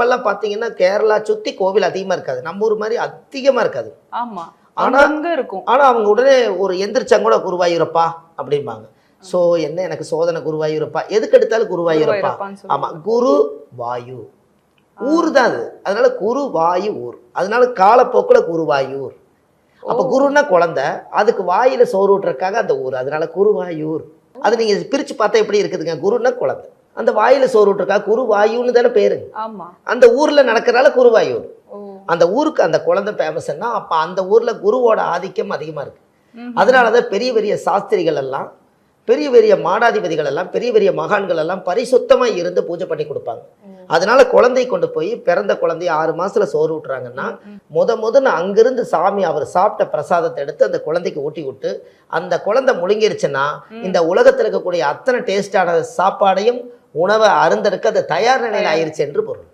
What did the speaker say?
அப்பெல்லாம் பார்த்தீங்கன்னா கேரளா சுற்றி கோவில் அதிகமாக இருக்காது. நம்ம ஊர் மாதிரி அதிகமாக இருக்காது. ஆமா. ஆனா- அங்க இருக்கும். ஆனால் அவங்க உடனே ஒரு எந்திரிச்சாங்க கூட குருவாயூரப்பா அப்படிம்பாங்க. ஸோ என்ன எனக்கு சோதனை குருவாயூரப்பா? எதுக்கு எடுத்தாலும் குருவாயூரப்பா. ஆமாம் குரு வாயு. ஊர் தான் அது. அதனால குரு வாயு ஊர். அதனால காலப்போக்கில் குருவாயூர் அப்போ குருன்னா குழந்தை. அதுக்கு வாயில சோறு விட்டுறக்காக அந்த ஊர். அதனால குருவாயூர் அது நீங்க பிரிச்சு பார்த்தா எப்படி இருக்குதுங்க? குருன்னா குழந்தை. அந்த வாயில சோறு விட்டுறக்காக குருவாயூன்னு தானே பேரு. அந்த ஊர்ல நடக்கிறனால குருவாயூர் ஓ. அந்த ஊருக்கு அந்த குழந்தை ஃபேமஸ்ன்னா அப்போ அந்த ஊர்ல குருவோட ஆதிக்கம் அதிகமா இருக்கு. அதனால தான் பெரிய பெரிய சாஸ்திரிகள் எல்லாம் பெரிய பெரிய மாடாதிபதிகள் எல்லாம் பெரிய பெரிய மகான்கள் எல்லாம் பரிசுத்தமா இருந்து பூஜை பண்ணி கொடுப்பாங்க. அதனால குழந்தை கொண்டு போய் பிறந்த குழந்தைய ஆறு மாசத்துல சோறு விட்டுறாங்கன்னா. முத முதன்னு அங்கிருந்து சாமி அவர் சாப்பிட்ட பிரசாதத்தை எடுத்து அந்த குழந்தைக்கு ஊட்டி விட்டு அந்த குழந்தை முழுங்கிருச்சுன்னா. இந்த உலகத்துல இருக்கக்கூடிய அத்தனை டேஸ்டான சாப்பாடையும் உணவை அருந்தருக்கு அது தயார் நிலையில் ஆயிருச்சு என்று பொருள்.